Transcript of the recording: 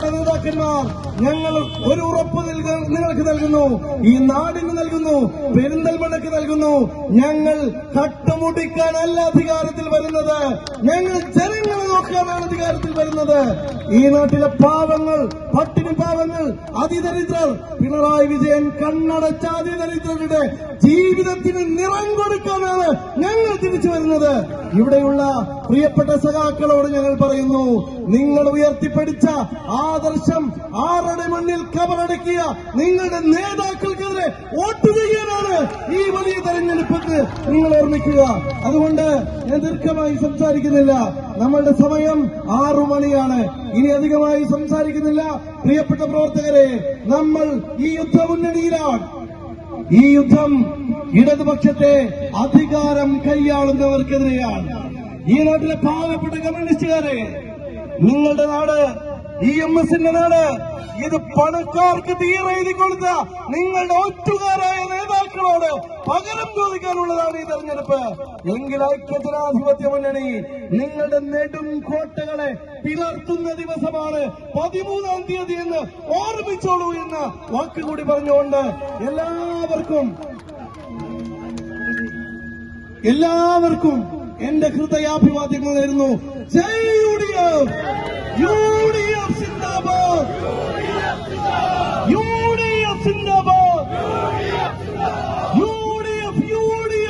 പ്രിയപ്പെട്ട നേതാക്കന്മാർ ഞങ്ങൾ ഒരു ഉറപ്പ് നിങ്ങൾക്ക് നൽകുന്നു. ഈ നാടിന് നൽകുന്നു. പെരിന്തൽമണ്ണയ്ക്ക് നൽകുന്നു. ഞങ്ങൾ കട്ടുമുടിക്കാനല്ല അധികാരത്തിൽ വരുന്നത്. ഞങ്ങൾ ജനങ്ങളെ അധികാരത്തിൽ വരുന്നത്. ഈ നാട്ടിലെ പാവങ്ങൾ പട്ടിണി പാവങ്ങൾ അതിദരിദ്രർ. പിണറായി വിജയൻ കണ്ണടച്ച അതിദരിദ്രരുടെ ജീവിതത്തിന് നിറം കൊടുക്കാനാണ് ഞങ്ങൾ തിരിച്ചു വരുന്നത്. ഇവിടെയുള്ള പ്രിയപ്പെട്ട സഖാക്കളോട് ഞങ്ങൾ പറയുന്നു നിങ്ങൾ ഉയർത്തിപ്പിടിച്ച ആദർശം ആരുടെ മണ്ണിൽ കബറടക്കിയ നിങ്ങളുടെ നേതാക്കൾക്കെതിരെ വോട്ട് ചെയ്യാനാണ് ഈ തെരഞ്ഞെടുപ്പെന്ന് നിങ്ങൾ ഓർമ്മിക്കുക. അതുകൊണ്ട് ഞാൻ ദീർഘമായി സംസാരിക്കുന്നില്ല. നമ്മളുടെ സമയം ആറു മണിയാണ്. ഇനി അധികമായി സംസാരിക്കുന്നില്ല. പ്രിയപ്പെട്ട പ്രവർത്തകരെ നമ്മൾ ഈ യുദ്ധമുന്നണിയിലാണ്. ഈ യുദ്ധം ഇടതുപക്ഷത്തെ അധികാരം കൈയാളുന്നവർക്കെതിരെയാണ്. ഈ നാട്ടിലെ പാവപ്പെട്ട കമ്മ്യൂണിസ്റ്റുകാരെ നിങ്ങളുടെ നാട് ഇ എം എസിന്റെ നാട് ഇത് പണക്കാർക്ക് തീരെ എഴുതി കൊടുത്ത നിങ്ങളുടെ നേതാക്കളോട് പകരം ചോദിക്കാനുള്ളതാണ് ഈ തെരഞ്ഞെടുപ്പ്. എങ്കിൽ ഐക്യജനാധിപത്യ മുന്നണി നിങ്ങളുടെ നെടും കോട്ടകളെ പിളർത്തുന്ന ദിവസമാണ് പതിമൂന്നാം തീയതി എന്ന് ഓർമ്മിച്ചോളൂ എന്ന് വാക്കുകൂടി പറഞ്ഞുകൊണ്ട് എല്ലാവർക്കും എല്ലാവർക്കും എന്റെ ഹൃദയാഭിവാദ്യങ്ങൾ നേരുന്നു. യു ഡി എഫ് സിന്ദാബാദ്! യു ഡി എഫ് സിന്ദാബാദ് U D F U D F U D F സിന്ദാബാദ്